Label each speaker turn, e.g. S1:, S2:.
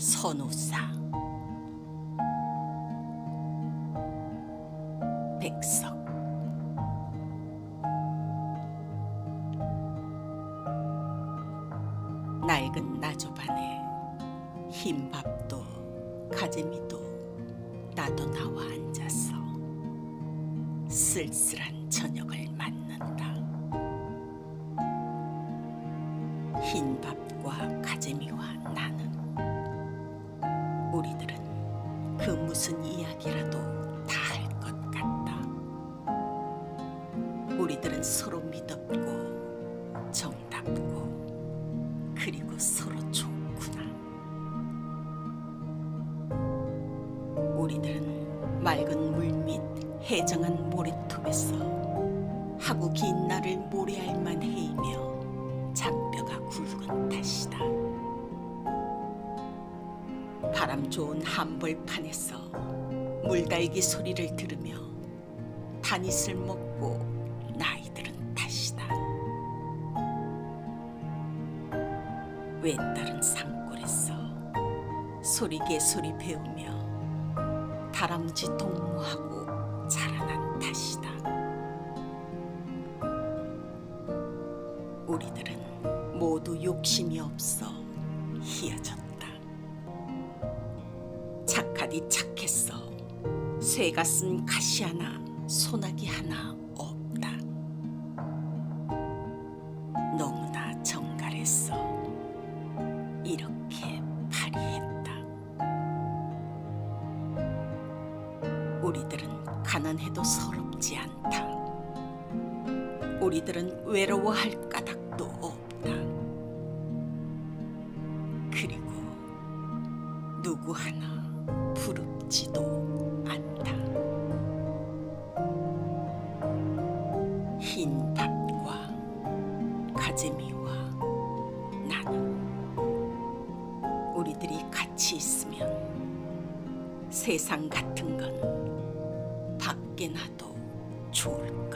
S1: 선우사 백석 낡은 나조반에 흰 밥도 가재미도 나도 나와 앉아서 쓸쓸한 저녁을 맞는다. 흰 밥과 무슨 이야기라도 다 할 것 같다. 우리들은 서로 믿었고 정답고 그리고 서로 좋구나. 우리들은 맑은 물및 해정한 모래톱에서 하고 긴 날을 모래알만 헤이며 바람 좋은 한벌판에서 물달기 소리를 들으며 다닛을 먹고 나이들은 탓이다. 외따른 산골에서 소리개 소리 배우며 다람쥐 동무하고 자라난 탓이다. 우리들은 모두 욕심이 없어 희어졌다. 착하디 착했어. 새가 쓴 가시 하나, 소나기 하나 없다. 너무나 정갈했어. 이렇게 파리했다. 우리들은 가난해도 서럽지 않다. 우리들은 외로워할 까닭도 없다. 그리고 누구 하나 부럽지도 않다. 흰 밥과 가재미와 나는 우리들이 같이 있으면 세상 같은 건 밖에 나도 좋을